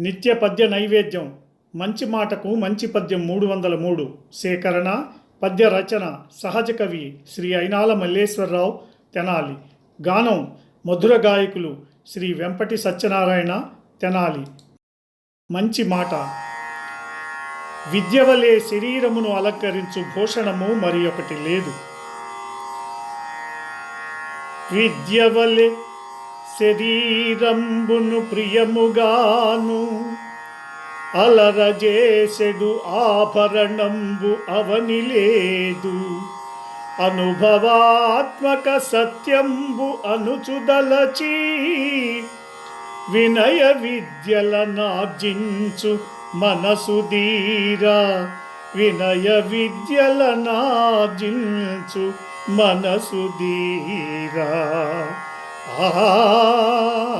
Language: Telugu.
నిత్య పద్య నైవేద్యం. మంచి మాటకు మంచి పద్యం మూడు వందల మూడు సేకరణ పద్య రచన సహజ కవి శ్రీ అయినాల మల్లేశ్వరరావు తెనాలి. గానం మధుర గాయకులు శ్రీ వెంపటి సత్యనారాయణ తెనాలి. మంచి మాట. విద్య వలె శరీరమును అలంకరించు భూషణము మరి ఒకటి లేదు. విద్య వలె శరీరంబును ప్రియముగాను అలరజేసెడు ఆభరణంబు అవని లేదు అనుభవాత్మక సత్యంబు అనుచుదలచి వినయ విద్యల నార్జించు మనసు దీరా వినయ విద్యల నార్జించు మనసు దీరా